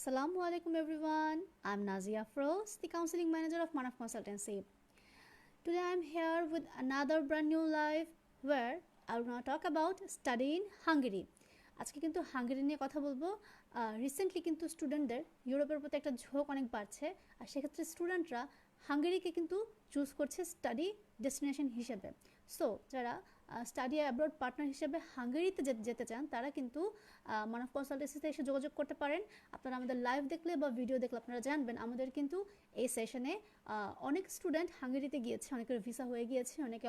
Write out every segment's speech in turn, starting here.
Assalamu alaikum everyone. I'm Nazia Frost, the counseling manager of Manaf Consultancy. Today I'm here with another brand new live where I will now talk about study in Hungary. আজকে কিন্তু Hungary নিয়ে কথা বলব recently কিন্তু স্টুডেন্টদের ইউরোপের প্রতি একটা ঝোঁক অনেক বাড়ছে আর সেক্ষেত্রে স্টুডেন্টরা হাঙ্গেরিকে কিন্তু চুজ করছে স্টাডি ডেস্টিনেশন হিসেবে সো যারা স্টাডি অ্যাব্রড পার্টনার হিসেবে হাঙ্গেরিতে যেতে চান, তারা কিন্তু মান অফ কনসালটেন্সিতে এসে যোগাযোগ করতে পারেন। আপনারা আমাদের লাইভ দেখলে বা ভিডিও দেখলে আপনারা জানবেন, আমাদের কিন্তু এই সেশনে অনেক স্টুডেন্ট হাঙ্গেরিতে গিয়েছে, অনেকের ভিসা হয়ে গিয়েছে, অনেকে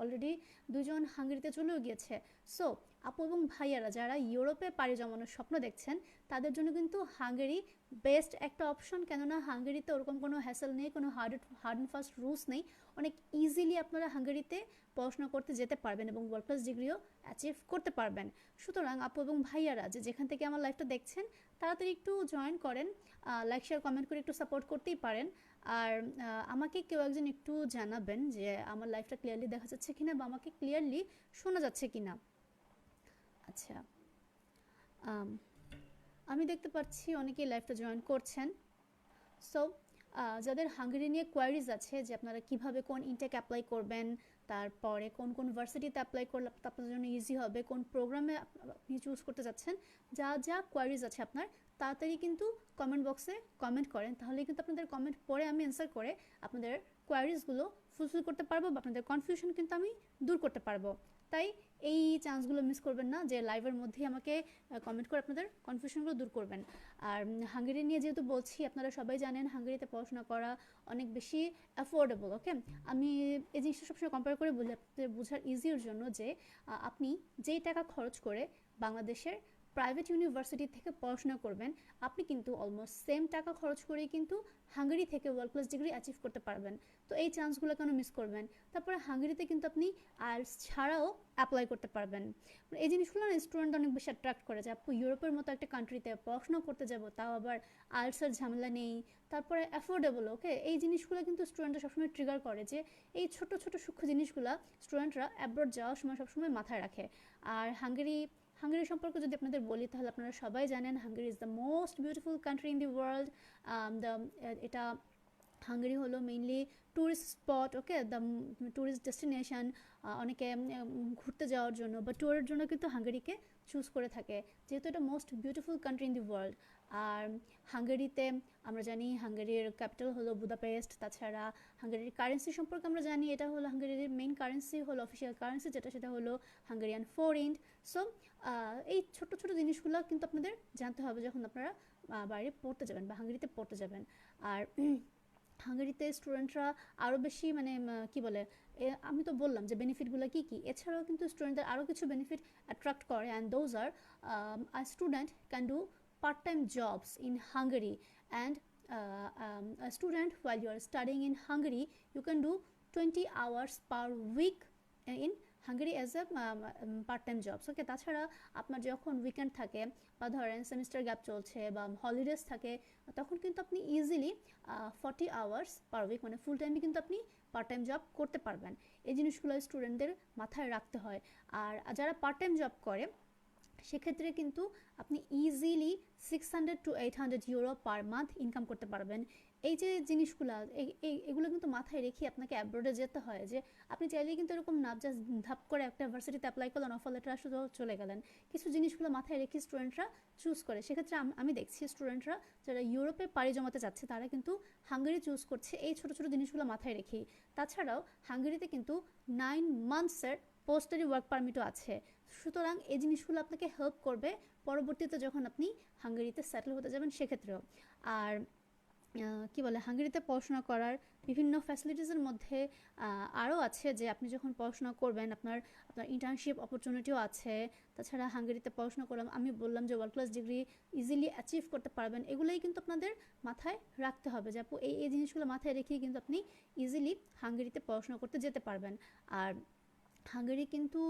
অলরেডি দুজন হাঙ্গেরিতে চলেও গিয়েছে। সো আপু এবং ভাইয়ারা যারা ইউরোপে পাড়ি জমানোর স্বপ্ন দেখছেন, তাদের জন্য কিন্তু হাঙ্গেরি বেস্ট একটা অপশন কেননা হাঙ্গেরিতে ওরকম কোনো হ্যাসেল নেই, কোনো hard hard and fast rules নেই। অনেক ইজিলি আপনারা হাঙ্গেরিতে পড়াশোনা করতে যেতে পারবেন এবং ওয়ার্ল্ড ক্লাস ডিগ্রিও অ্যাচিভ করতে পারবেন। সুতরাং আপু এবং ভাইয়ারা যে যেখান থেকে আমার লাইফটা দেখছেন, তাড়াতাড়ি একটু জয়েন করেন লাইক শেয়ার কমেন্ট করে একটু সাপোর্ট করতেই পারেন। আর আমাকে কেউ একজন একটু জানাবেন যে আমার লাইফটা ক্লিয়ারলি দেখা যাচ্ছে কিনা বা আমাকে ক্লিয়ারলি শোনা যাচ্ছে কিনা। আচ্ছা আমি দেখতে পাচ্ছি অনেকেই লাইফটা জয়েন করছেন। সো যাদের হাঙ্গেরি নিয়ে কোয়ারিজ আছে যে আপনারা কীভাবে কোন ইনটেক অ্যাপ্লাই করবেন, তারপরে কোন কোন ভার্সিটিতে অ্যাপ্লাই করলে আপনাদের জন্য ইজি হবে, কোন প্রোগ্রামে আপনি চুজ করতে যাচ্ছেন, যা যা কোয়ারিজ আছে আপনার, তাড়াতাড়ি কিন্তু কমেন্ট বক্সে কমেন্ট করেন। তাহলে কিন্তু আপনাদের কমেন্ট পরে আমি অ্যান্সার করে আপনাদের কোয়ারিজগুলো ফুলফিল করতে পারব বা আপনাদের কনফিউশন কিন্তু আমি দূর করতে পারব। তাই এই চান্সগুলো মিস করবেন না, যে লাইভের মধ্যেই আমাকে কমেন্ট করে আপনাদের কনফিউশনগুলো দূর করবেন। আর হাঙ্গেরি নিয়ে যেহেতু বলছি, আপনারা সবাই জানেন হাঙ্গেরিতে পড়াশোনা করা অনেক বেশি অ্যাফোর্ডেবল ওকে আমি এই জিনিসটা সবসময় কম্পেয়ার করে বুঝে বোঝার ইজির জন্য যে আপনি যেই টাকা খরচ করে বাংলাদেশের প্রাইভেট ইউনিভার্সিটি থেকে পড়াশোনা করবেন, আপনি কিন্তু অলমোস্ট সেম টাকা খরচ করেই কিন্তু হাঙ্গেরি থেকে ওয়ার্ল্ড ক্লাস ডিগ্রি অ্যাচিভ করতে পারবেন। তো এই চান্সগুলো কেন মিস করবেন? তারপরে হাঙ্গেরিতে কিন্তু আপনি আইএলস ছাড়াও অ্যাপ্লাই করতে পারবেন। এই জিনিসগুলো না স্টুডেন্ট অনেক বেশি অ্যাট্রাক্ট করে যে, আপু ইউরোপের মতো একটা কান্ট্রিতে পড়াশোনা করতে যাব, তাও আবার আইএলসের ঝামেলা নেই। তারপরে অ্যাফোর্ডেবল ওকে এই জিনিসগুলো কিন্তু স্টুডেন্টরা সবসময় ট্রিগার করে যে, এই ছোট ছোট সূক্ষ্ম জিনিসগুলো স্টুডেন্টরা অ্যাব্রড যাওয়ার সময় সবসময় মাথায় রাখে। আর হাঙ্গেরি হাঙ্গেরি সম্পর্কে যদি আপনাদের বলি, তাহলে আপনারা সবাই জানেন Hungary is the most beautiful country in the world the এটা হাঙ্গেরি হলো mainly tourist spot okay the tourist destination অনেকে ঘুরতে যাওয়ার জন্য বা ট্যুরের জন্য কিন্তু হাঙ্গেরিকে চুজ করে থাকে। যেহেতু এটা most beautiful country in the world আর হাঙ্গেরিতে আমরা জানি হাঙ্গেরির ক্যাপিটাল হলো বুদাপেস্ট, তাছাড়া হাঙ্গেরির কারেন্সি সম্পর্কে আমরা জানি এটা হলো হাঙ্গেরির মেইন কারেন্সি হলো অফিসিয়াল কারেন্সি যেটা সেটা হলো হাঙ্গেরিয়ান ফোরিন্ট সো এই ছোট ছোট জিনিসগুলো কিন্তু আপনাদের জানতে হবে যখন আপনারা বাইরে পড়তে যাবেন বা হাঙ্গেরিতে পড়তে যাবেন। আর হাঙ্গেরিতে স্টুডেন্টরা আরও বেশি মানে কি বলে আমি তো বললাম যে বেনিফিটগুলো কী কী। এছাড়াও কিন্তু স্টুডেন্টদের আরও কিছু বেনিফিট অ্যাট্রাক্ট করে and those are student can do part time jobs in Hungary. And uh, um, a student while you are studying in Hungary you can do 20 hours per week in Hungary as a part time jobs okay তাছাড়া আপনার যখন weekend থাকে বা ধরেন semester gap চলছে বা holidays থাকে তখন কিন্তু আপনি easily forty hours per week মানে ফুল টাইমে কিন্তু আপনি পার্ট টাইম জব করতে পারবেন। এই জিনিসগুলো স্টুডেন্টদের মাথায় রাখতে হয়। আর যারা পার্ট টাইম জব করে সেক্ষেত্রে কিন্তু আপনি easily six hundred to eight hundred euro per month income করতে পারবেন। এই যে জিনিসগুলো এগুলো কিন্তু মাথায় রেখে আপনাকে অ্যাব্রোডে যেতে হয় যে আপনি চাইলেই কিন্তু এরকম না জাস্ট ধাপ করে একটা ভার্সিটিতে অ্যাপ্লাই করলেন অফার লেটার আসলে চলে গেলেন। কিছু জিনিসগুলো মাথায় রেখে স্টুডেন্টরা চুজ করে। সেক্ষেত্রে আমি দেখছি স্টুডেন্টরা যারা ইউরোপে পাড়ি জমাতে যাচ্ছে, তারা কিন্তু হাঙ্গেরি চুজ করছে এই ছোটো ছোটো জিনিসগুলো মাথায় রেখেই। তাছাড়াও হাঙ্গেরিতে কিন্তু নাইন মান্থসের পোস্টারি ওয়ার্ক পারমিটও আছে। সুতরাং এই জিনিসগুলো আপনাকে হেল্প করবে পরবর্তীতে যখন আপনি হাঙ্গেরিতে সেটেল হতে যাবেন সেক্ষেত্রেও। আর কি বলে, হাঙ্গেরিতে পড়াশোনা করার বিভিন্ন ফ্যাসিলিটিসের মধ্যে আরও আছে যে আপনি যখন পড়াশোনা করবেন, আপনার আপনার ইন্টার্নশিপ অপরচুনিটিও আছে। তাছাড়া হাঙ্গেরিতে পড়াশোনা করলাম, আমি বললাম যে world class degree easily achieve করতে পারবেন। এগুলোই কিন্তু আপনাদের মাথায় রাখতে হবে যে আপু, এই এই জিনিসগুলো মাথায় রেখেই কিন্তু আপনি ইজিলি হাঙ্গেরিতে পড়াশোনা করতে যেতে পারবেন। আর হাঙ্গেরি কিন্তু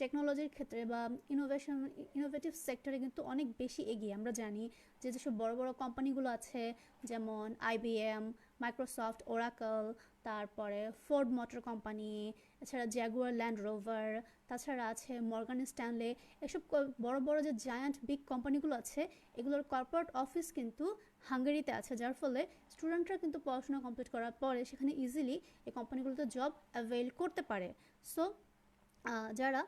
টেকনোলজির ক্ষেত্রে বা ইনোভেশন ইনোভেটিভ সেক্টরে কিন্তু অনেক বেশি এগিয়ে। আমরা জানি যে যেসব বড় বড় কোম্পানিগুলো আছে, যেমন আইবিএম মাইক্রোসফট ওরাকল তারপরে ফোর্ড মোটর কোম্পানি এছাড়া জ্যাগুয়ার ল্যান্ড রোভার তাছাড়া আছে মর্গান স্ট্যানলে এসব বড় বড় যে জায়ান্ট বিগ কোম্পানিগুলো আছে, এগুলোর কর্পোরেট অফিস কিন্তু হাঙ্গেরিতে আছে, যার ফলে স্টুডেন্টরা কিন্তু পড়াশোনা কমপ্লিট করার পরে সেখানে ইজিলি এই কোম্পানিগুলোতে জব অ্যাভেল করতে পারে। সো যারা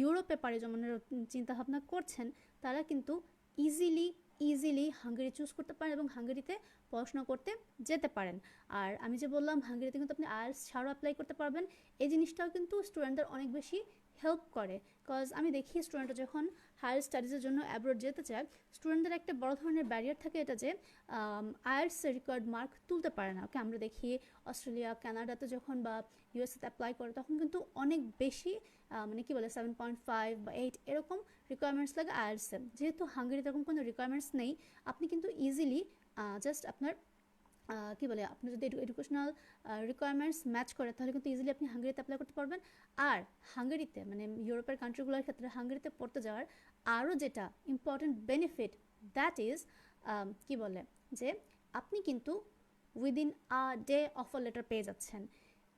ইউরোপে পাড়ি জমানোর চিন্তাভাবনা করছেন, তারা কিন্তু ইজিলি ইজিলি হাঙ্গেরি চুজ করতে পারেন এবং হাঙ্গেরিতে পড়াশোনা করতে যেতে পারেন। আর আমি যে বললাম, হাঙ্গেরিতে কিন্তু আপনি আয়ার্স ছাড়াও অ্যাপ্লাই করতে পারবেন। এই জিনিসটাও কিন্তু স্টুডেন্টদের অনেক বেশি হেল্প করে। কজ আমি দেখি স্টুডেন্টরা যখন হায়ার স্টাডিজের জন্য অ্যাব্রোড যেতে চায় স্টুডেন্টদের একটা বড় ধরনের ব্যারিয়ার থাকে এটা যে আয়ার্স রিকোয়ার্ড মার্ক তুলতে পারে না। ওকে, আমরা দেখি অস্ট্রেলিয়া, কানাডাতে যখন বা ইউএসএতে অ্যাপ্লাই করে, তখন কিন্তু অনেক বেশি মানে কি বলে সেভেন পয়েন্ট ফাইভ বা এইট এরকম রিকোয়ারমেন্টস লাগে আয়ার্সে যেহেতু হাঙ্গেরিতে এরকম কোনো রিকোয়ারমেন্টস নেই, আপনি কিন্তু ইজিলি জাস্ট আপনার কি বলে, আপনি যদি এডুকেশনাল রিকোয়ারমেন্টস ম্যাচ করে, তাহলে কিন্তু ইজিলি আপনি হাঙ্গেরিতে অ্যাপ্লাই করতে পারবেন। আর হাঙ্গেরিতে মানে ইউরোপের কান্ট্রিগুলোর ক্ষেত্রে হাঙ্গেরিতে পড়তে যাওয়ার আরও যেটা ইম্পর্টেন্ট বেনিফিট দ্যাট ইজ কি বলে, যে আপনি কিন্তু within a day offer letter পেয়ে যাচ্ছেন।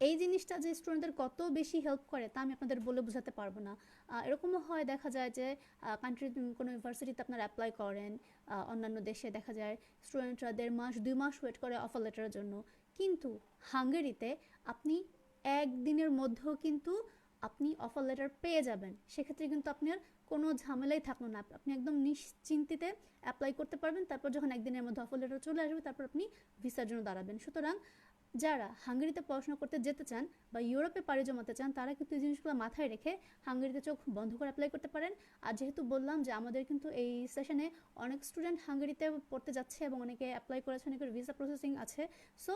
এই জিনিসটা যে স্টুডেন্টদের কত বেশি হেল্প করে, তা আমি আপনাদের বলে বোঝাতে পারব না। এরকমও হয়, দেখা যায় যে কান্ট্রির কোনো ইউনিভার্সিটিতে আপনারা অ্যাপ্লাই করেন অন্যান্য দেশে দেখা যায় স্টুডেন্টরা দেড় মাস, দুই মাস ওয়েট করে অফার লেটারের জন্য। কিন্তু হাঙ্গেরিতে আপনি একদিনের মধ্যেও কিন্তু আপনি অফার লেটার পেয়ে যাবেন। সেক্ষেত্রে কিন্তু আপনার কোনো ঝামেলাই থাকল না। আপনি একদম নিশ্চিন্তিতে অ্যাপ্লাই করতে পারবেন, তারপর যখন একদিনের মধ্যে অফার লেটার চলে আসবে, তারপর আপনি ভিসার জন্য দাঁড়াবেন। সুতরাং যারা হাঙ্গেরিতে পড়াশোনা করতে যেতে চান বা ইউরোপে পাড়ি জমাতে চান, তারা কিন্তু এই জিনিসগুলো মাথায় রেখে হাঙ্গেরিতে চোখ বন্ধ করে অ্যাপ্লাই করতে পারেন। আর যেহেতু বললাম যে আমাদের কিন্তু এই সেশনে অনেক স্টুডেন্ট হাঙ্গেরিতে পড়তে যাচ্ছে এবং অনেকে অ্যাপ্লাই করেছে, অনেকের ভিসা প্রসেসিং আছে। সো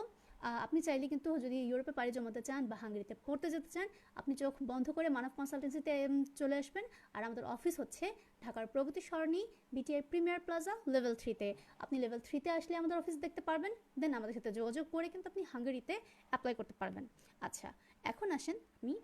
আপনি চাইলে কিন্তু যদি ইউরোপে পাড়ি জমাতে চান বা হাঙ্গেরিতে পড়তে যেতে চান, আপনি চোখ বন্ধ করে মানব কনসালটেন্সিতে চলে আসবেন। আর আমাদের অফিস হচ্ছে ঢাকার Pragati Sarani BTI Premier Plaza level থ্রিতে আপনি লেভেল থ্রিতে আসলে আমাদের অফিস দেখতে পারবেন। দেন আমাদের সাথে যোগাযোগ করে কিন্তু আপনি হাঙ্গেরিতে অ্যাপ্লাই করতে পারবেন। আচ্ছা এখন আসেন আমি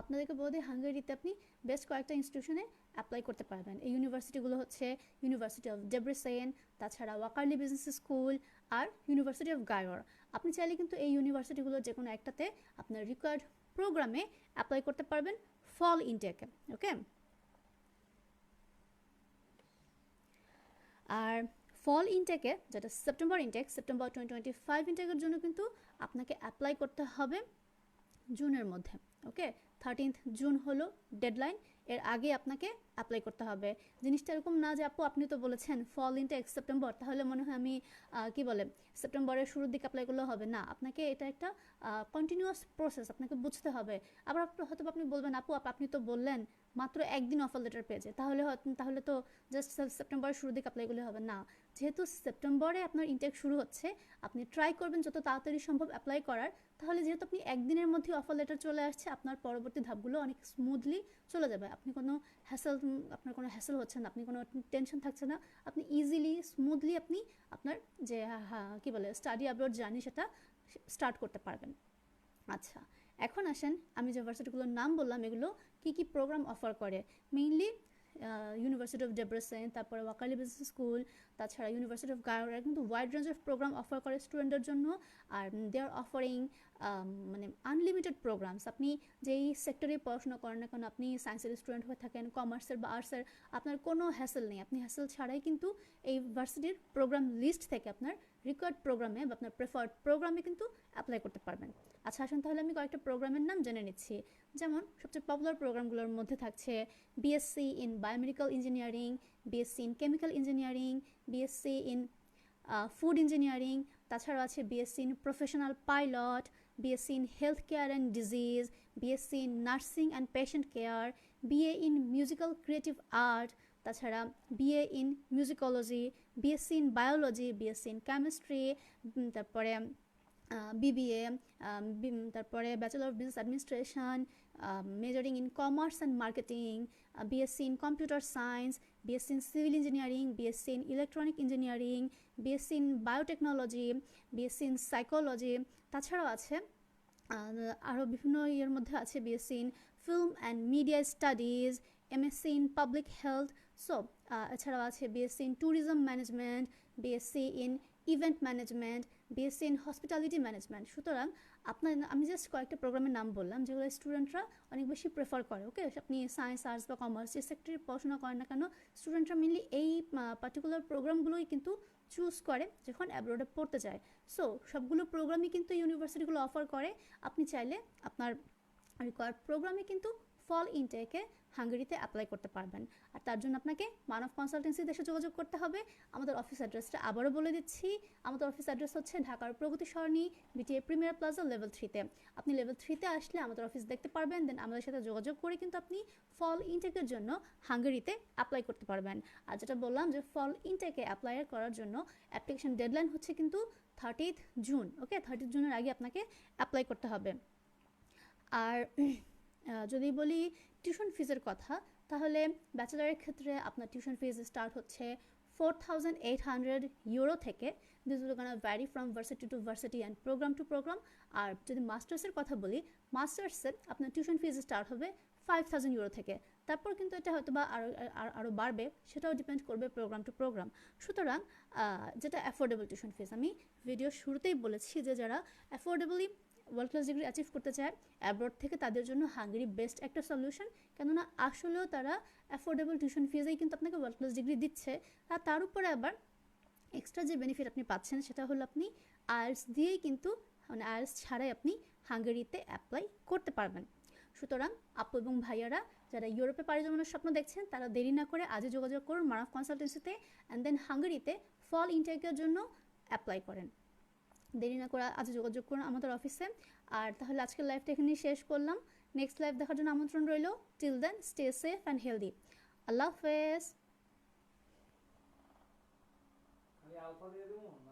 আপনাদেরকে বলে হাঙ্গেরিতে আপনি বেশ কয়েকটা ইনস্টিটিউশনে অ্যাপ্লাই করতে পারবেন। এই ইউনিভার্সিটিগুলো হচ্ছে ইউনিভার্সিটি অফ ডেব্রিসেন তাছাড়া ওয়াকারলি বিজনেস স্কুল আর ইউনিভার্সিটি অফ গায়র আপনি চাইলে কিন্তু এই ইউনিভার্সিটিগুলোর যে কোনো একটাতে আপনার রিকোয়ার্ড প্রোগ্রামে অ্যাপ্লাই করতে পারবেন ফল ইনটেকে ওকে আর ফল ইনটেকে যেটা September intake September twenty twenty five ইনটেকের জন্য কিন্তু আপনাকে অ্যাপ্লাই করতে হবে জুনের মধ্যে ওকে থার্টিন্থ জুন হলো ডেডলাইন এর আগে আপনাকে অ্যাপ্লাই করতে হবে। জিনিসটা এরকম না যে আপু, আপনি তো বলেছেন ফল ইনটেক সেপ্টেম্বর তাহলে মনে হয় আমি কি বলে সেপ্টেম্বরের শুরুর দিকে অ্যাপ্লাই করলে হবে। না, আপনাকে এটা একটা কন্টিনিউয়াস প্রসেস আপনাকে বুঝতে হবে। আবার হয়তো আপনি বলবেন, আপু, আপনি তো বললেন মাত্র একদিন অফার লেটার পেয়েছে তাহলে তাহলে তো জাস্ট সেপ্টেম্বরের শুরুর দিকে অ্যাপ্লাই করলে হবে। না, যেহেতু সেপ্টেম্বরে আপনার ইনটেক শুরু হচ্ছে, আপনি ট্রাই করবেন যত তাড়াতাড়ি সম্ভব অ্যাপ্লাই করার। তাহলে যেহেতু আপনি একদিনের মধ্যে অফার লেটার চলে আসছে, আপনার পরবর্তী ধাপগুলো অনেক স্মুথলি চলে যাবে। আপনি কোনো হ্যাসেল আপনার কোনো হ্যাসেল হচ্ছে না, আপনি কোনো টেনশন থাকছে না। আপনি ইজিলি স্মুথলি আপনি আপনার যে হ্যাঁ কী বলে স্টাডি আপলোড জার্নি সেটা স্টার্ট করতে পারবেন। আচ্ছা এখন আসেন, আমি যে ভার্সিটিগুলোর নাম বললাম, এগুলো কি কি প্রোগ্রাম অফার করে? মেইনলি ইউনিভার্সিটি অফ ডেব্রেসেন তারপরে ওয়াকালি বিজনেস স্কুল তাছাড়া ইউনিভার্সিটি অফ গায়োরা কিন্তু wide range of program offer করে স্টুডেন্টদের জন্য। আর দে আর অফারিং মানে আনলিমিটেড প্রোগ্রামস আপনি যেই সেক্টরে পড়াশোনা করেন না কেন, আপনি সায়েন্সের স্টুডেন্ট হয়ে থাকেন কমার্সের বা আর্টসের আপনার কোনো হ্যাসেল নেই। আপনি হ্যাসেল ছাড়াই কিন্তু এই ভার্সিটির প্রোগ্রাম লিস্ট থেকে আপনার রিকোয়ার্ড প্রোগ্রামে বা আপনার প্রেফার্ড প্রোগ্রামে কিন্তু অ্যাপ্লাই করতে পারবেন। আচ্ছা আসুন তাহলে আমি কয়েকটা প্রোগ্রামের নাম জেনে নিচ্ছি। যেমন, সবচেয়ে পপুলার প্রোগ্রামগুলোর মধ্যে থাকছে BSc in biomedical engineering BSc in chemical engineering BSc in food engineering তাছাড়াও আছে BSc in professional pilot BSc in health care and disease BSc in nursing and patient care BA in musical creative art তাছাড়া BA in musicology, BSc in biology, BSc in chemistry তারপরে BBA তারপরে bachelor of business administration majoring in commerce and marketing BSc in computer science, BSc in civil engineering, BSc in electronic engineering, BSc in biotechnology, BSc in psychology, তাছাড়াও আছে আরও বিভিন্ন ইয়ের মধ্যে আছে BSc in film and media studies, MSc in public health so এছাড়াও আছে BSc in tourism management BSc in event management BSc in hospitality management সুতরাং আপনার, আমি জাস্ট কয়েকটা প্রোগ্রামের নাম বললাম, যেগুলো স্টুডেন্টরা অনেক বেশি প্রেফার করে ওকে আপনি সায়েন্স আর্টস বা কমার্স যে সেক্টরে পড়াশোনা করেন না কেন স্টুডেন্টরা মেনলি এই পার্টিকুলার প্রোগ্রামগুলোই কিন্তু চুজ করে যখন অ্যাব্রোডে পড়তে যায়। সো সবগুলো প্রোগ্রামই কিন্তু ইউনিভার্সিটিগুলো অফার করে। আপনি চাইলে আপনার রিকোয়ার্ড প্রোগ্রামে কিন্তু ফল ইনটেকে হাঙ্গেরিতে অ্যাপ্লাই করতে পারবেন। আর তার জন্য আপনাকে মানব কনসালটেন্সি দেশে যোগাযোগ করতে হবে। আমাদের অফিস অ্যাড্রেসটা আবারও বলে দিচ্ছি। আমাদের অফিস অ্যাড্রেস হচ্ছে ঢাকার Pragati Sarani BTA Premier Plaza level থ্রিতে আপনি লেভেল থ্রিতে আসলে আমাদের অফিস দেখতে পারবেন। দেন আমাদের সাথে যোগাযোগ করে কিন্তু আপনি ফল ইনটেকের জন্য হাঙ্গেরিতে অ্যাপ্লাই করতে পারবেন। আর যেটা বললাম যে ফল ইনটেকে অ্যাপ্লাই করার জন্য অ্যাপ্লিকেশন ডেডলাইন হচ্ছে কিন্তু থার্টিথ জুন ওকে থার্টিথ জুনের আগে আপনাকে অ্যাপ্লাই করতে হবে। আর যদি বলি টিউশন ফিজের কথা, তাহলে ব্যাচেলারের ক্ষেত্রে আপনার টিউশন ফিজ স্টার্ট হচ্ছে four thousand eight hundred euro থেকে। This will gonna vary from varsity to varsity and program to program আর যদি মাস্টার্সের কথা বলি মাস্টার্সে আপনার টিউশন ফিজ স্টার্ট হবে ফাইভ থাউজেন্ড ইউরো থেকে। তারপর কিন্তু এটা হয়তো বা আরও আরও বাড়বে, সেটাও ডিপেন্ড করবে প্রোগ্রাম টু প্রোগ্রাম সুতরাং যেটা অ্যাফোর্ডেবল টিউশন ফিজ আমি ভিডিও শুরুতেই বলেছি যে যারা affordably world class degree achieve করতে চায় অ্যাব্রড থেকে তাদের জন্য হাঙ্গেরি বেস্ট একটা সলিউশন কেননা আসলেও তারা অ্যাফোর্ডেবল টিউশন ফিজেই কিন্তু আপনাকে ওয়ার্ল্ড ক্লাস ডিগ্রি দিচ্ছে। আর তার উপরে আবার এক্সট্রা যে বেনিফিট আপনি পাচ্ছেন সেটা হলো আপনি আয়ার্স দিয়েই কিন্তু মানে আয়ার্স ছাড়াই আপনি হাঙ্গেরিতে অ্যাপ্লাই করতে পারবেন। সুতরাং আপু এবং ভাইয়ারা যারা ইউরোপে পাড়ি জমানোর স্বপ্ন দেখছেন, তারা দেরি না করে আজই যোগাযোগ করুন মারাফ কনসালটেন্সিতে অ্যান্ড দেন হাঙ্গেরিতে ফল ইনটেকের জন্য অ্যাপ্লাই করেন। দেরি না করে আজ যোগাযোগ করুন আমাদের অফিসে। আর তাহলে আজকের লাইফটা এখানেই শেষ করলাম। নেক্সট লাইফ দেখার জন্য আমন্ত্রণ রইল। Till then stay safe and healthy আল্লাহ হাফেজ।